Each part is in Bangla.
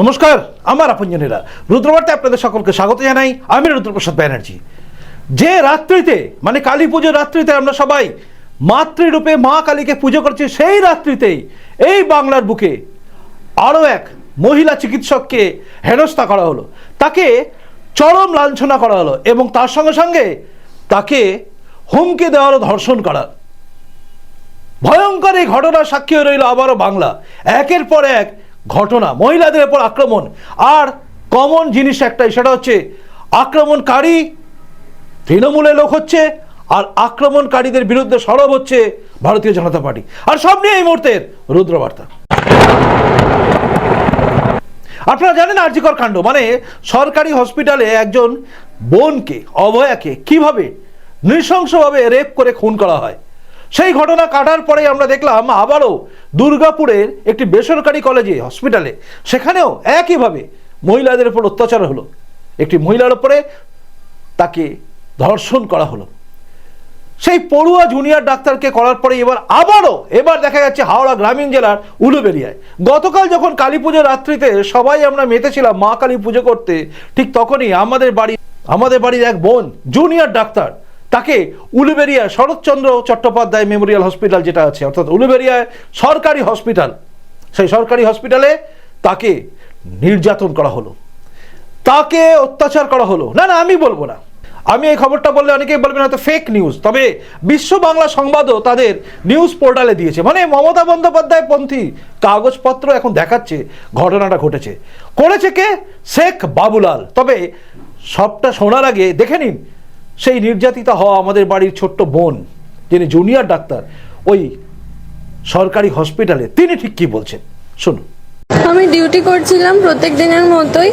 নমস্কার, আমার আপনজনেরা। রুদ্রবার্তে আপনাদের সকলকে স্বাগত জানাই। আমি রুদ্রপ্রসাদ ব্যানার্জি। যে রাত্রিতে মানে কালী পুজোর রাত্রিতে আমরা সবাই মাতৃরূপে মা কালীকে পুজো করছি, সেই রাত্রিতেই এই বাংলার বুকে আরও এক মহিলা চিকিৎসককে হেনস্থা করা হলো। তাকে চরম লাঞ্ছনা করা হলো এবং তার সঙ্গে সঙ্গে তাকে হুমকি দেওয়া হলো ধর্ষণ করা। ভয়ঙ্কর এই ঘটনার সাক্ষী রইল আবারও বাংলা। একের পর এক ঘটনা, মহিলাদের উপর আক্রমণ। আর কমন জিনিস একটাই, সেটা হচ্ছে আক্রমণকারী তৃণমূলের লোক হচ্ছে, আর আক্রমণকারীদের বিরুদ্ধে সরব হচ্ছে ভারতীয় জনতা পার্টি। আর সব নিয়ে এই মুহূর্তের রুদ্রবার্তা। আপনারা জানেন আর্যিকর কাণ্ড মানে সরকারি হসপিটালে একজন বোনকে, অভয়াকে কীভাবে নৃশংসভাবে রেপ করে খুন করা হয়? সেই ঘটনা কাটার পরে আমরা দেখলাম আবারও দুর্গাপুরের একটি বেসরকারি কলেজে, হসপিটালে। সেখানেও একইভাবে মহিলাদের উপর অত্যাচার হলো। একটি মহিলার উপরে তাকে ধর্ষণ করা হলো। সেই পড়ুয়া জুনিয়র ডাক্তারকে করার পরে এবার আবারও, এবার দেখা যাচ্ছে হাওড়া গ্রামীণ জেলার উলুবেরিয়ায় গতকাল যখন কালী পুজোর রাত্রিতে সবাই আমরা মেতেছিলাম মা কালী পুজো করতে, ঠিক তখনই আমাদের বাড়ি, আমাদের বাড়ির এক বোন জুনিয়র ডাক্তার তাকে উলুবেরিয়া শরৎচন্দ্র চট্টোপাধ্যায় মেমোরিয়াল হসপিটাল যেটা আছে, অর্থাৎ উলুবেরিয়ায় সরকারি হসপিটাল, সেই সরকারি হসপিটালে তাকে নির্যাতন করা হলো। তাকে অত্যাচার করা হলো। না না, আমি বলব না। আমি এই খবরটা বললে অনেকেই বলবেন হয়তো ফেক নিউজ তবে বিশ্ব বাংলা সংবাদও তাদের নিউজ পোর্টালে দিয়েছে। মানে মমতা বন্দ্যোপাধ্যায় পন্থী কাগজপত্র এখন দেখাচ্ছে, ঘটনাটা ঘটেছে। করেছে কে? শেখ বাবুলাল। তবে সবটা শোনার আগে দেখে নিন সেই নির্যাতিতা হওয়া আমাদের বাড়ির ছোট্ট বোন, যিনি জুনিয়র ডাক্তার, ওই সরকারি হসপিটালে তিনি ঠিক কী বলছেন? শুনুন। আমি ডিউটি করছিলাম প্রত্যেক দিনের মতোই।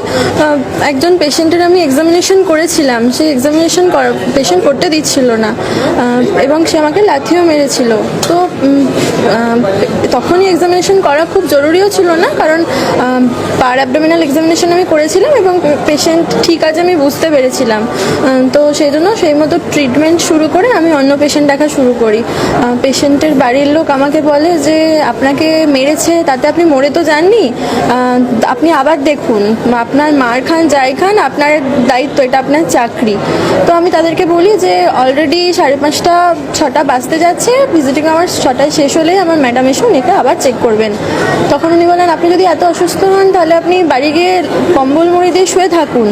একজন পেশেন্টের আমি এক্সামিনেশন করেছিলাম। সে এক্সামিনেশন পেশেন্ট করতে দিচ্ছিল না। এবং সে আমাকে লাথিও মেরেছিল। তো তখনই এক্সামিনেশন করা খুব জরুরিও ছিল না, কারণ পার অ্যাবডোমিনাল এক্সামিনেশন আমি করেছিলাম এবং পেশেন্ট ঠিক আছে আমি বুঝতে পেরেছিলাম। তো সেই জন্য সেই মতো ট্রিটমেন্ট শুরু করে আমি অন্য পেশেন্ট দেখা শুরু করি। পেশেন্টের বাড়ির লোক আমাকে বলে যে, আপনাকে মেরেছে, তাতে আপনি মরে তো যাননি? আপনি আবার দেখুন, আপনার মার খান, যাই খান, আপনার দায়িত্ব, এটা আপনার চাকরি। তো আমি তাদেরকে বলি যে অলরেডি সাড়ে পাঁচটা, ছটা বাজতে যাচ্ছে ভিজিটিং আমার ছটায় শেষ হলে আমার ম্যাডাম এসে উনিকে আবার চেক করবেন। তখন উনি বলেন, আপনি যদি এত অসুস্থ হন, তাহলে আপনি বাড়ি গিয়ে কম্বল মুড়ি দিয়ে শুয়ে থাকুন।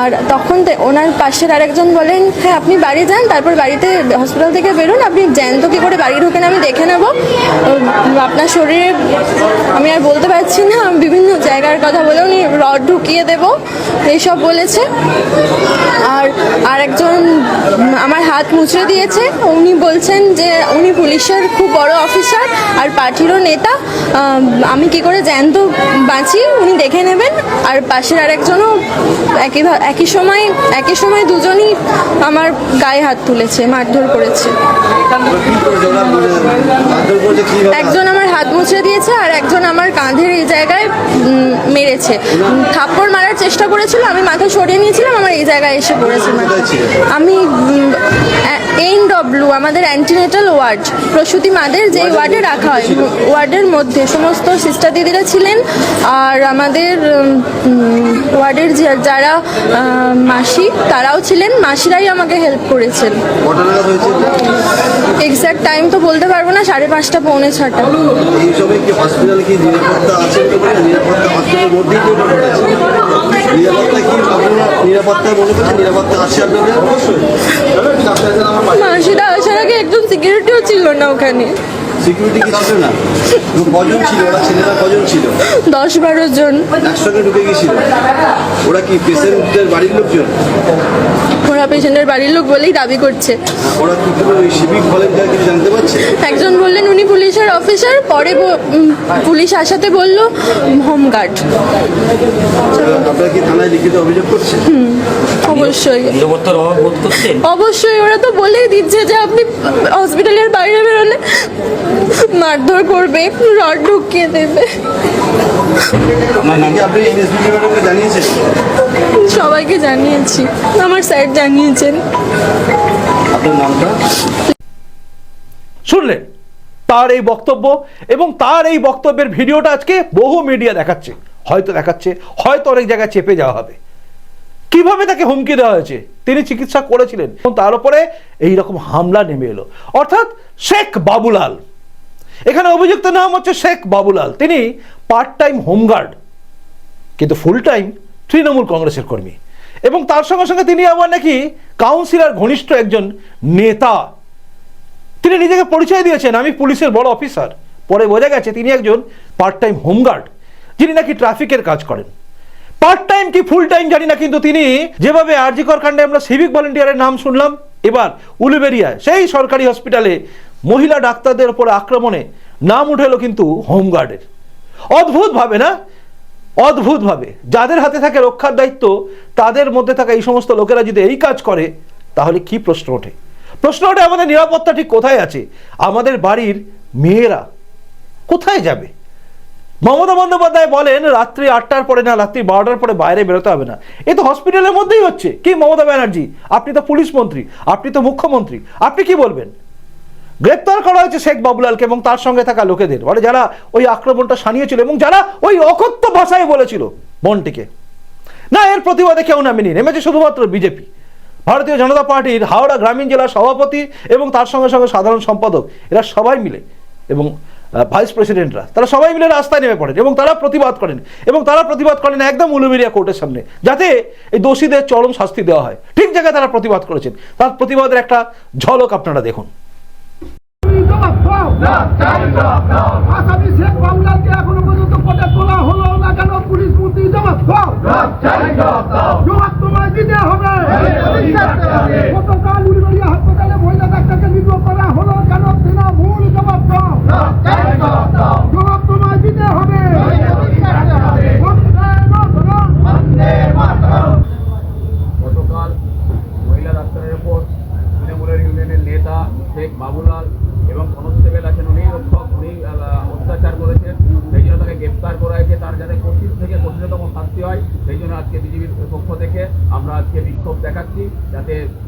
আর তখন ওনার পাশের আরেকজন বলেন হ্যাঁ আপনি বাড়ি যান, তারপর বাড়িতে হসপিটাল থেকে বেরোন, আপনি জ্যান্ত কী করে বাড়ি ঢোকেন আমি দেখে নেব। আপনার শরীরে, আমি আর বলতে পারছি না আমি বিভিন্ন জায়গার কথা বলে উনি রড ঢুকিয়ে দেব এইসব বলেছে। আর আরেকজন আমার হাত মুচড়ে দিয়েছে উনি বলছেন যে উনি পুলিশের খুব বড় অফিসার আর পার্টিরও নেতা আমি কি করে জ্যান্ত বাঁচি উনি দেখে নেবেন। আর পাশের আরেকজনও একই একই সময় একই সময় দুজনই আমার গায়ে হাত তুলেছে মারধর করেছে। একজন আমার হাত মুছে দিয়েছে আর একজন আমার কাঁধের এই জায়গায় মেরেছে। থাপ্পড় মারার চেষ্টা করেছিল, আমি মাথা সরিয়ে নিয়েছিলাম, আমার এই জায়গায় এসে পড়েছে। আমি এইন ডব্লু আমাদের অ্যান্টিনেটাল ওয়ার্ড প্রসূতি মাদের যে ওয়ার্ডে রাখা হয় ওয়ার্ডের মধ্যে সমস্ত সিস্টার দিদিরা ছিলেন আর আমাদের ওয়ার্ডের যারা মাসি, তারাও ছিলেন। মাসিরাই আমাকে হেল্প করেছেন। এক্স্যাক্ট টাইম তো বলতে পারব না, সাড়ে পাঁচটা, পৌনে ছটা। নিরাপত্তা আপনারা মাসিরা আসার আগে একজন সিকিউরিটিও ছিল না ওখানে? সিকিউরিটি কি ছিল না? কজন ছিল? ওরা ছেলেরা কজন ছিল? দশ বারো জন। একসঙ্গে ঢুকে গেছিল? ওরা কি পেশেন্টদের বাড়ির লোকজন? ওরা পেশেন্টের বাড়ির লোক বলেই দাবি করছে। ওরা কি কোনো ওই সিভিক ভলেন্টিয়ার কিছু জানতে পারছে? একজন বললেন উনি পুলিশের অফিসার পরে ব- উম, পুলিশ আসাতে বলল হোমগার্ড আপনারা কি থানায় লিখিত অভিযোগ করছেন অবশ্যই। নিরাপত্তার অভাব বোধ করছেন? অবশ্যই ওরা তো বলেই দিচ্ছে যে আপনি হসপিটালের বাইরে বেরোলে মারধর করবে রড ঢুকিয়ে দেবে। সবাইকে জানিয়েছি। আমার স্যার জানিয়েছেন। শুনলেন তার এই বক্তব্য এবং তার এই বক্তব্যের ভিডিওটা আজকে বহু মিডিয়া দেখাচ্ছে। হয়তো দেখাচ্ছে হয়তো অনেক জায়গায় চেপে যাওয়া হবে। কীভাবে তাকে হুমকি দেওয়া হয়েছে? তিনি চিকিৎসা করেছিলেন। এবং তার উপরে এইরকম হামলা নেমে এলো। অর্থাৎ শেখ বাবুলাল এখানে অভিযুক্ত নাম হচ্ছে শেখ বাবুলাল। তিনি পার্ট টাইম হোমগার্ড কিন্তু ফুল টাইম তৃণমূল কংগ্রেসের কর্মী। এবং তার সঙ্গে সঙ্গে তিনি আবার নাকি কাউন্সিলর ঘনিষ্ঠ একজন নেতা। তিনি নিজেকে পরিচয় দিয়েছেন, আমি পুলিশের বড় অফিসার পরে বোঝা গেছে তিনি একজন পার্ট টাইম হোমগার্ড যিনি নাকি ট্রাফিকের কাজ করেন। পার্ট টাইম কি ফুল টাইম জানি না, কিন্তু তিনি যেভাবে আরজিকর কাণ্ডে আমরা সিভিক ভলেন্টিয়ারের নাম শুনলাম, এবার উলুবেরিয়ায়, সেই সরকারি হসপিটালে মহিলা ডাক্তারদের উপর আক্রমণে নাম উঠেলো কিন্তু হোমগার্ডের। অদ্ভুতভাবে না? অদ্ভুতভাবে। যাদের হাতে থাকে রক্ষার দায়িত্ব, তাদের মধ্যে থাকা এই সমস্ত লোকেরা যদি এই কাজ করে, তাহলে কি প্রশ্ন ওঠে? প্রশ্ন ওঠে আমাদের নিরাপত্তা ঠিক কোথায় আছে? আমাদের বাড়ির মেয়েরা কোথায় যাবে? মমতা বন্দ্যোপাধ্যায় বলেন, রাত্রি আটটার পরে না, রাত্রি বারোটার পরে বাইরে বেরোতে হবে না। এ তো হসপিটালের মধ্যেই হচ্ছে। কি মমতা ব্যানার্জি? আপনি তো পুলিশ মন্ত্রী, আপনি তো মুখ্যমন্ত্রী, আপনি কি বলবেন? গ্রেপ্তার করা হয়েছে শেখ বাবুলালকে এবং তার সঙ্গে থাকা লোকেদের। মানে যারা ওই আক্রমণটা সানিয়েছিল এবং যারা ওই অকথ্য ভাষায় বলেছিল বনটিকে। না, এর প্রতিবাদে কেউ নামেনি। নেমেছে শুধুমাত্র বিজেপি। ভারতীয় জনতা পার্টির হাওড়া গ্রামীণ জেলার সভাপতি এবং তার সঙ্গে সঙ্গে সাধারণ সম্পাদক। এরা সবাই মিলে এবং ভাইস প্রেসিডেন্টরা। তারা সবাই মিলে রাস্তায় নেমে পড়েন এবং তারা প্রতিবাদ করেন। এবং তারা প্রতিবাদ করেন একদম উলুবেরিয়া কোর্টের সামনে, যাতে এই দোষীদের চরম শাস্তি দেওয়া হয়। ঠিক জায়গায় তারা প্রতিবাদ করেছেন। তার প্রতিবাদের একটা ঝলক আপনারা দেখুন। মহিলা ডাক্তারকে নিগ্রহ করা গতকাল মহিলা ডাক্তারের উপর তৃণমূলের ইউনিয়নের নেতা শেখ বাবুলাল এবং কনস্টেবল আছেন উনি রক্ষক উনি আহ, অত্যাচার করেছেন সেই জন্য তাকে গ্রেপ্তার করা হয়েছে তার যাতে কঠিন থেকে কঠিনতম শাস্তি হয় সেই জন্য আজকে বিজেপির পক্ষ থেকে আমরা আজকে বিক্ষোভ দেখাচ্ছি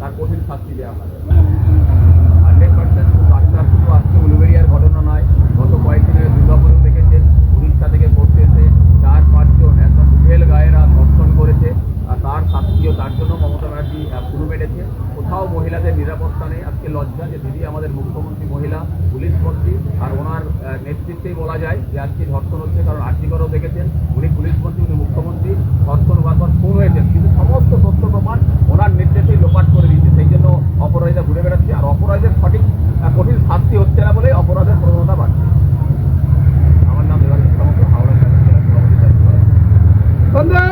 যাতে তার কঠিন শাস্তি দেওয়া হয় হান্ড্রেড পার্সেন্ট ডাক্তার শুধু আজকে উলুবেরিয়ার ঘটনা নয় গত কয়েকদিনের দুর্গাপুরেও দেখেছেন উড়িষ্যা থেকে পড়তে এসে চার পাঁচজন একদম উঠেল গায়েরা ধর্ষণ করেছে আর তার শাস্তিও তার জন্য মমতা ব্যানার্জি পুরো মেরেছে কোথাও মহিলাদের নিরাপত্তা নেই আজকে লজ্জা যে দিদি আমাদের মুখ্যমন্ত্রী মহিলা পুলিশ মন্ত্রী আর ওনার আহ, নেতৃত্বেই বলা যায় যে আজকে ধর্ষণ হচ্ছে কারণ আর্জিকরও দেখেছেন উনি পুলিশ মন্ত্রী উনি মুখ্যমন্ত্রী ধর্ষণ বারবার খুন হয়েছেন কিন্তু সমস্ত তথ্য প্রমাণ ওনার নির্দেশেই লোপাট করে দিচ্ছে সেই জন্য অপরাধীরা ঘুরে বেড়াচ্ছে আর অপরাধের সঠিক আহ, কঠিন শাস্তি হচ্ছে না বলে অপরাধের প্রবণতা বাড়ছে আমার নাম দেবাশিস সামন্ত হাওড়া জেলা সভাপতি দায়িত্ব পালন। বন্দে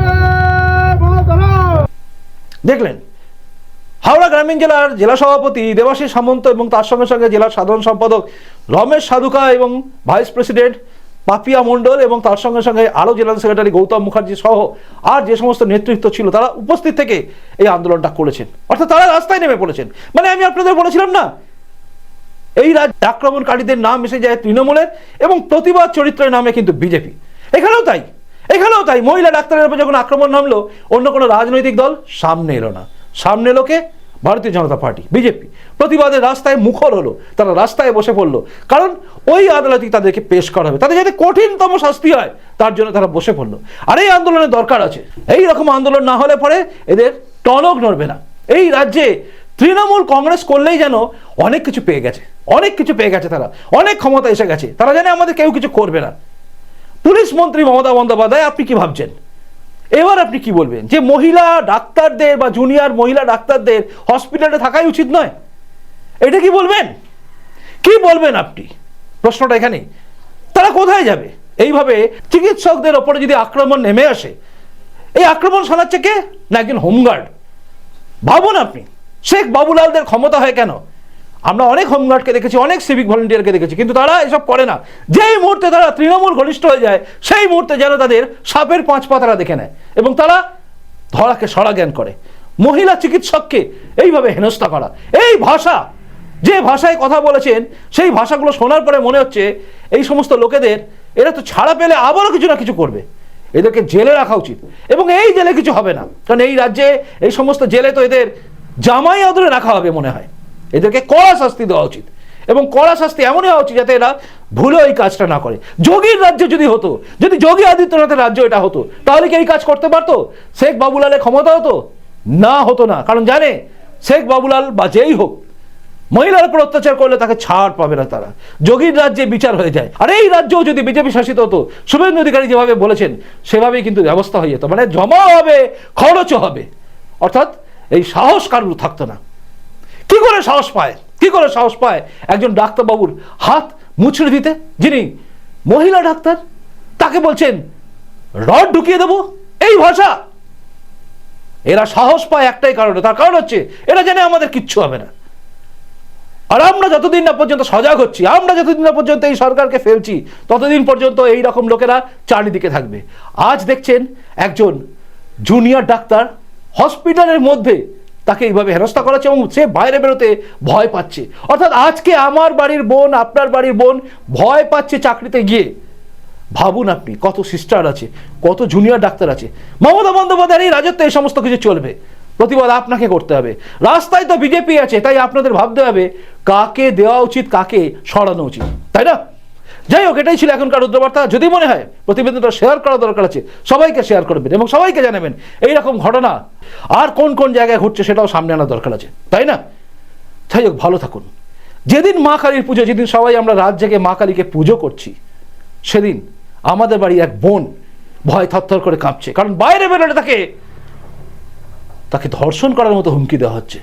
মাতরম। দেখলেন? হাওড়া গ্রামীণ জেলার জেলা সভাপতি দেবাশিস সামন্ত এবং তার সঙ্গে সঙ্গে জেলার সাধারণ সম্পাদক রমেশ সাধুকা এবং ভাইস প্রেসিডেন্ট পাপিয়া মণ্ডল এবং তার সঙ্গে সঙ্গে আরও জেলা সেক্রেটারি গৌতম মুখার্জি সহ আর যে সমস্ত নেতৃত্ব ছিল, তারা উপস্থিত থেকে এই আন্দোলনটা করেছেন। অর্থাৎ তারা রাস্তায় নেমে পড়েছেন। মানে আমি আপনাদের বলেছিলাম না? এই রাজ আক্রমণকারীদের নাম এসে যায় তৃণমূলের এবং প্রতিবাদ চরিত্রের নামে কিন্তু বিজেপি। এখানেও তাই। এখানেও তাই মহিলা ডাক্তারের উপর যখন আক্রমণ নামলো, অন্য কোনো রাজনৈতিক দল সামনে এলো না। সামনে এলোকে ভারতীয় জনতা পার্টি, বিজেপি। প্রতিবাদের রাস্তায় মুখর হলো, তারা রাস্তায় বসে পড়ল। কারণ ওই আদালতেই তাদেরকে পেশ করা হবে। তাদের যাতে কঠিনতম শাস্তি হয়, তার জন্য তারা বসে পড়ল। আর এই আন্দোলনের দরকার আছে। এই রকম আন্দোলন না হলে পরে এদের টনক নড়বে না। এই রাজ্যে তৃণমূল কংগ্রেস করলেই যেন অনেক কিছু পেয়ে গেছে। অনেক কিছু পেয়ে গেছে তারা। অনেক ক্ষমতা এসে গেছে। তারা জানে আমাদের কেউ কিছু করবে না। পুলিশ মন্ত্রী মমতা বন্দ্যোপাধ্যায়, আপনি কি ভাবছেন? এবার আপনি কি বলবেন? যে মহিলা ডাক্তারদের বা জুনিয়র মহিলা ডাক্তারদের হসপিটালে থাকাই উচিত নয়? এটা কি বলবেন? কি বলবেন আপনি? প্রশ্নটা এখানে। তারা কোথায় যাবে? এইভাবে চিকিৎসকদের ওপরে যদি আক্রমণ নেমে আসে, এই আক্রমণ শোনাচ্ছে কে? না একজন হোমগার্ড। ভাবুন আপনি। শেখ বাবুলালদের ক্ষমতা হয় কেন? আমরা অনেক হোমগার্ডকে দেখেছি, অনেক সিভিক ভলেন্টিয়ারকে দেখেছি, কিন্তু তারা এসব করে না। যেই মুহূর্তে তারা তৃণমূল ঘনিষ্ঠ হয়ে যায়, সেই মুহূর্তে যেন তাদের সাপের পাঁচ পা তারা দেখে নেয় এবং তারা ধরাকে সরা জ্ঞান করে। মহিলা চিকিৎসককে এইভাবে হেনস্থা করা। এই ভাষা, যে ভাষায় কথা বলেছেন, সেই ভাষাগুলো শোনার পরে মনে হচ্ছে এই সমস্ত লোকেদের, এরা তো ছাড়া পেলে আবারও কিছু না কিছু করবে। এদেরকে জেলে রাখা উচিত। এবং এই জেলে কিছু হবে না। কারণ এই রাজ্যে এই সমস্ত জেলে তো এদের জামাই আদরে রাখা হবে মনে হয়। এদেরকে কড়া শাস্তি দেওয়া উচিত। এবং কড়া শাস্তি এমনই হওয়া উচিত যাতে এরা ভুলে এই কাজটা না করে। যোগীর রাজ্য যদি হতো, যদি যোগী আদিত্যনাথের রাজ্য এটা হতো, তাহলে কি এই কাজ করতে পারতো? শেখ বাবুলালের ক্ষমতা হতো? না হতো না। কারণ জানে, শেখ বাবুলাল বা যেই হোক, মহিলার উপর অত্যাচার করলে তাকে ছাড় পাবে না তারা। যোগীর রাজ্যে বিচার হয়ে যায়। আর এই রাজ্যও যদি বিজেপি শাসিত হতো, শুভেন্দু অধিকারী যেভাবে বলেছেন, সেভাবেই কিন্তু ব্যবস্থা হয়ে যেত। মানে জমা হবে, খরচও হবে। অর্থাৎ এই সাহস কারুর থাকতো না। কি করে সাহস পায়? কি করে সাহস পায় একজন ডাক্তারবাবুর হাত মুছড়ে দিতে? যিনি মহিলা ডাক্তার, তাকে বলছেন, রড ঢুকিয়ে দেবো? এই ভাষা। এরা সাহস পায় একটাই কারণে। তার কারণ হচ্ছে, এরা জানে আমাদের কিচ্ছু হবে না। আর আমরা যতদিন না পর্যন্ত সজাগ হচ্ছি, আমরা যতদিন না পর্যন্ত এই সরকারকে ফেলছি, ততদিন পর্যন্ত এই রকম লোকেরা চারিদিকে থাকবে। আজ দেখছেন একজন জুনিয়র ডাক্তার হসপিটালের মধ্যে তাকে এইভাবে হেনস্থা করাচ্ছে এবং সে বাইরে বেরোতে ভয় পাচ্ছে। অর্থাৎ আজকে আমার বাড়ির বোন, আপনার বাড়ির বোন ভয় পাচ্ছে চাকরিতে গিয়ে। ভাবুন আপনি, কত সিস্টার আছে, কত জুনিয়র ডাক্তার আছে। মমতা বন্দ্যোপাধ্যায়ের এই রাজত্বে এই সমস্ত কিছু চলবে। প্রতিবাদ আপনাকে করতে হবে। রাস্তায় তো বিজেপি আছে, তাই আপনাদের ভাবতে হবে কাকে দেওয়া উচিত, কাকে সরানো উচিত। তাই না? যাই হোক এটাই ছিল এখনকার রুদ্রবার্তা। যদি মনে হয় প্রতিবেদনটা শেয়ার করা দরকার আছে, সবাইকে শেয়ার করবেন এবং সবাইকে জানাবেন এই রকম ঘটনা আর কোন কোন জায়গায় ঘটছে সেটাও সামনে আনার দরকার আছে। তাই না? যাই হোক, ভালো থাকুন। যেদিন মা কালীর পুজো, যেদিন সবাই আমরা রাত জেগে মা কালীকে পুজো করছি, সেদিন আমাদের বাড়ি এক বোন ভয় থরথর করে কাঁপছে। কারণ বাইরে বেরোলে তাকে তাকে ধর্ষণ করার মতো হুমকি দেওয়া হচ্ছে।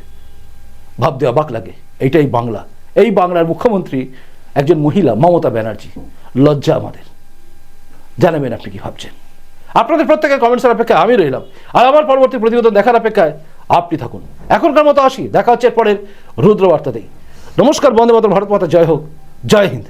ভাবতে অবাক লাগে। এইটাই বাংলা। এই বাংলার মুখ্যমন্ত্রী একজন মহিলা, মমতা ব্যানার্জি। লজ্জা আমাদের। জানাবেন আপনি কি ভাবছেন? আপনাদের প্রত্যেকের কমেন্টসের অপেক্ষায় আমি রইলাম। আর আমার পরবর্তী প্রতিবেদন দেখার অপেক্ষায় আপনি থাকুন। এখনকার মতো আসি। দেখা হচ্ছে এরপরের রুদ্রবার্তাতেই। নমস্কার, বন্দে মাতর ভারত মাতা, জয় হোক। জয় হিন্দ।